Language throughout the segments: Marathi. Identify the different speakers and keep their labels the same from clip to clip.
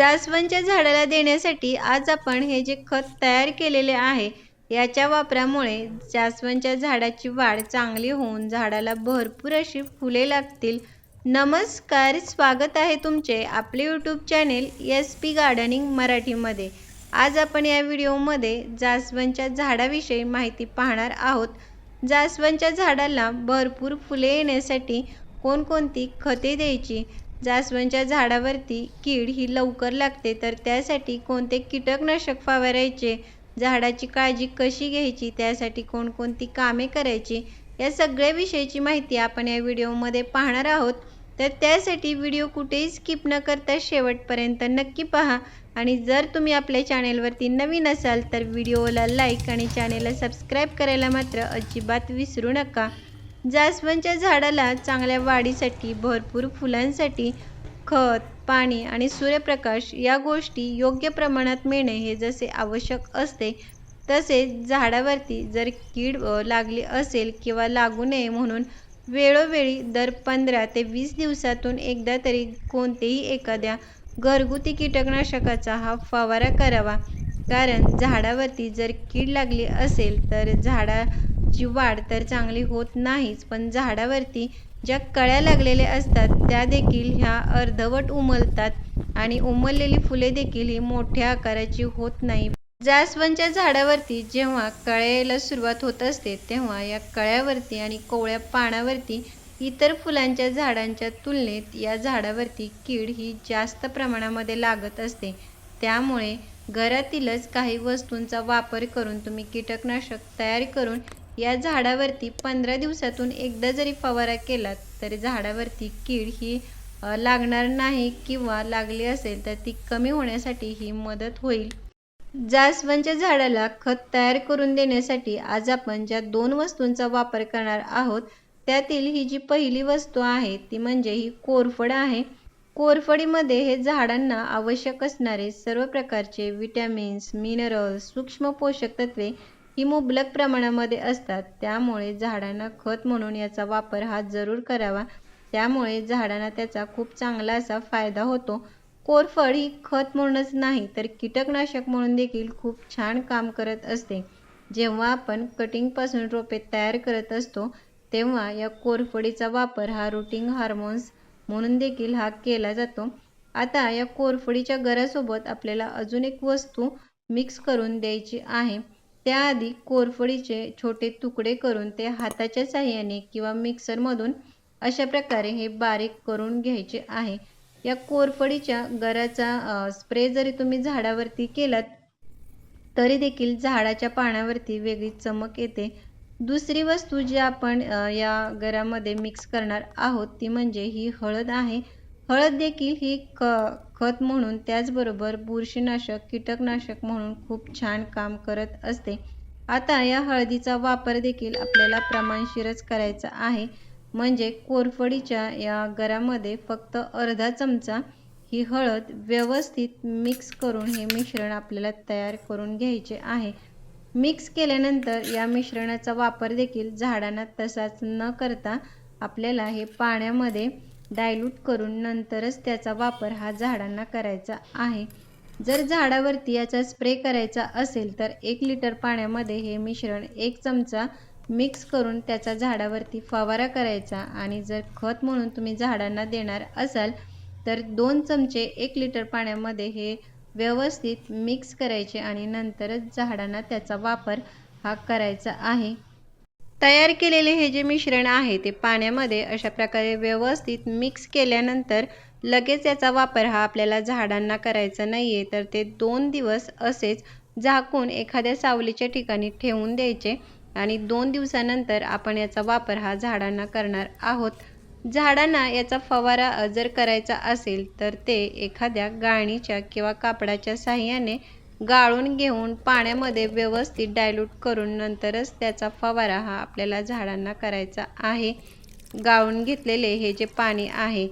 Speaker 1: जास्वंदच्या झाडाला देण्यासाठी आज आपण हे जे खत तयार केलेले आहे याच्या वापरामुळे जास्वंदच्या झाडाची वाढ चांगली होऊन झाडाला भरपूर अशी फुले लागतील. नमस्कार स्वागत आहे तुमचे आपले YouTube channel S P gardening मराठीमध्ये. आज आपण या व्हिडिओमध्ये जास्वंदच्या झाडाविषयी माहिती पाहणार आहोत. जास्वंदच्या झाडाला भरपूर फुले येण्यासाठी कोणकोणती खते द्यायची? जास्वंदच्या झाडावरती कीड ही लवकर लागते तर त्यासाठी कोणते कीटकनाशक फवारायचे? झाडाची काळजी कशी घ्यायची? त्यासाठी कोणकोणती कामे करायची? या सगळ्या विषयीची माहिती आपण या व्हिडिओमध्ये पाहणार आहोत. तर त्यासाठी व्हिडिओ कुठेही स्किप न करता शेवटपर्यंत नक्की पहा. आणि जर तुम्ही आपल्या चॅनेलवरती नवीन असाल तर व्हिडिओला लाईक आणि चॅनेलला सबस्क्राईब करायला मात्र अजिबात विसरू नका. जास्वंदच्या झाडाला चांगल्या वाढीसाठी भरपूर फुलांसाठी खत पाणी आणि सूर्यप्रकाश या गोष्टी योग्य प्रमाणात मिळणे हे जसे आवश्यक असते तसेच झाडावरती जर कीड लागली असेल किंवा लागू नये म्हणून वेळोवेळी दर पंधरा ते वीस दिवसातून एकदा तरी कोणतेही एखाद्या घरगुती कीटकनाशकाचा हा फवारा करावा. कारण झाडावरती जर कीड लागली असेल तर झाडा ची वाढ तर चांगली होत नाहीच पण झाडावरती ज्या कळ्या लागलेल्या असतात त्या देखील ह्या अर्धवट उमलतात आणि उमललेली फुले देखील ही मोठ्या आकाराची होत नाही. जास्वंदच्या झाडावरती जेव्हा कळ्याला सुरुवात होत असते तेव्हा या कळ्यावरती आणि कोवळ्या पानावरती इतर फुलांच्या झाडांच्या तुलनेत या झाडावरती कीड ही जास्त प्रमाणामध्ये लागत असते. त्यामुळे घरातीलच काही वस्तूंचा वापर करून तुम्ही कीटकनाशक तयार करून या झाडावरती पंधरा दिवसातून एकदा जरी फवारा केला तरी झाडावरती कीड ही लागणार नाही किंवा लागली असेल तर ती कमी होण्यासाठी ही मदत होईल. जास्वंदच्या झाडाला खत तयार करून देण्यासाठी आज आपण ज्या दोन वस्तूंचा वापर करणार आहोत त्यातील ही जी पहिली वस्तू आहे ती म्हणजे ही कोरफड आहे. कोरफडीमध्ये हे झाडांना आवश्यक असणारे सर्व प्रकारचे विटॅमिन्स मिनरल्स सूक्ष्म पोषक तत्वे ही मुबलक प्रमाणामध्ये असतात. त्यामुळे झाडांना खत म्हणून याचा वापर हा जरूर करावा. त्यामुळे झाडांना त्याचा खूप चांगला असा फायदा होतो. कोरफड ही खत म्हणूनच नाही तर कीटकनाशक म्हणून देखील खूप छान काम करत असते. जेव्हा आपण कटिंगपासून रोपे तयार करत असतो तेव्हा या कोरफडीचा वापर हा रुटिंग हार्मोन्स म्हणून देखील हा केला जातो. आता या कोरफडीच्या गरासोबत आपल्याला अजून एक वस्तू मिक्स करून द्यायची आहे. त्याआधी कोरफडीचे छोटे तुकडे करून ते हाताच्या साह्याने किंवा मिक्सरमधून अशा प्रकारे हे बारीक करून घ्यायचे आहे. या कोरफडीच्या गराचा स्प्रे जरी तुम्ही झाडावरती केलात तरी देखील झाडाच्या पानावरती वेगळी चमक येते. दुसरी वस्तू जी आपण या गरामध्ये मिक्स करणार आहोत ती म्हणजे ही हळद आहे. हळद देखील ही ख खत म्हणून त्याचबरोबर बुरशीनाशक कीटकनाशक म्हणून खूप छान काम करत असते. आता या हळदीचा वापर देखील आपल्याला प्रमाणशीरच करायचा आहे. म्हणजे कोरफडीच्या या गरामध्ये फक्त अर्धा चमचा ही हळद व्यवस्थित मिक्स करून हे मिश्रण आपल्याला तयार करून घ्यायचे आहे. मिक्स केल्यानंतर या मिश्रणाचा वापर देखील झाडांना तसाच न करता आपल्याला हे पाण्यामध्ये डायल्यूट करून नंतरच त्याचा वापर हा झाडांना करायचा आहे. जर झाडावरती याचा स्प्रे करायचा असेल तर एक लिटर पाण्यामध्ये हे मिश्रण एक चमचा मिक्स करून त्याचा झाडावरती फवारा करायचा आणि जर खत म्हणून तुम्ही झाडांना देणार असाल तर दोन चमचे एक लिटर पाण्यामध्ये हे व्यवस्थित मिक्स करायचे आणि नंतरच झाडांना त्याचा वापर हा करायचा आहे. तयार केलेले हे जे मिश्रण आहे ते पाण्यामध्ये अशा प्रकारे व्यवस्थित मिक्स केल्यानंतर लगेच याचा वापर हा आपल्याला झाडांना करायचा नाही आहे तर ते दोन दिवस असेच झाकून एखाद्या सावलीच्या ठिकाणी ठेवून द्यायचे आणि दोन दिवसानंतर आपण याचा वापर हा झाडांना करणार आहोत. झाडांना याचा फवारा जर करायचा असेल तर ते एखाद्या गाळणीच्या किंवा कापडाच्या साह्याने गाळून घेऊन पाण्यामध्ये व्यवस्थित डायल्यूट करून नंतरच त्याचा फवारा हा आपल्याला झाडांना करायचा आहे. गाळून घेतलेले हे जे पाणी आहे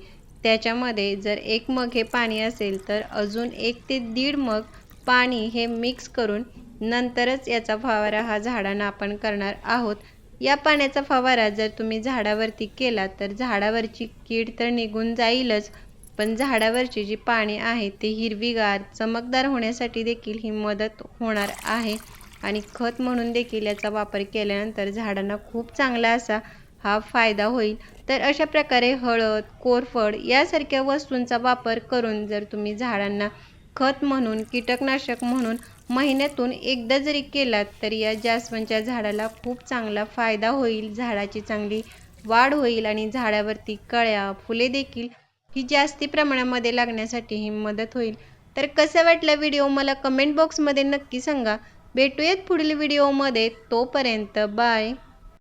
Speaker 1: त्याच्यामध्ये जर एक मग हे पाणी असेल तर अजून एक ते दीड मग पाणी हे मिक्स करून नंतरच याचा फवारा हा झाडांना आपण करणार आहोत. या पाण्याचा फवारा जर तुम्ही झाडावरती केला तर झाडावरची कीड तर निघून जाईलच पण झाडावरची जी पाने आहेत ते हिरवीगार चमकदार होण्यासाठी देखील ही मदत होणार आहे. आणि खत म्हणून देखील याचा वापर केल्यानंतर झाडांना खूप चांगला असा हा फायदा होईल. तर अशा प्रकारे हळद कोरफड यासारख्या वस्तूंचा वापर करून जर तुम्ही झाडांना खत म्हणून कीटकनाशक म्हणून महिन्यातून एकदा जरी केलात तर या जास्वंदच्या झाडाला खूप चांगला फायदा होईल. झाडाची चांगली वाढ होईल आणि झाडावरती कळ्या फुले देखील ही जास्ती प्रमाणामध्ये लागण्यासाठी ही मदत होईल. तर कसा वाटला व्हिडिओ मला कमेंट बॉक्समध्ये नक्की सांगा. भेटूयात पुढील व्हिडिओमध्ये तोपर्यंत बाय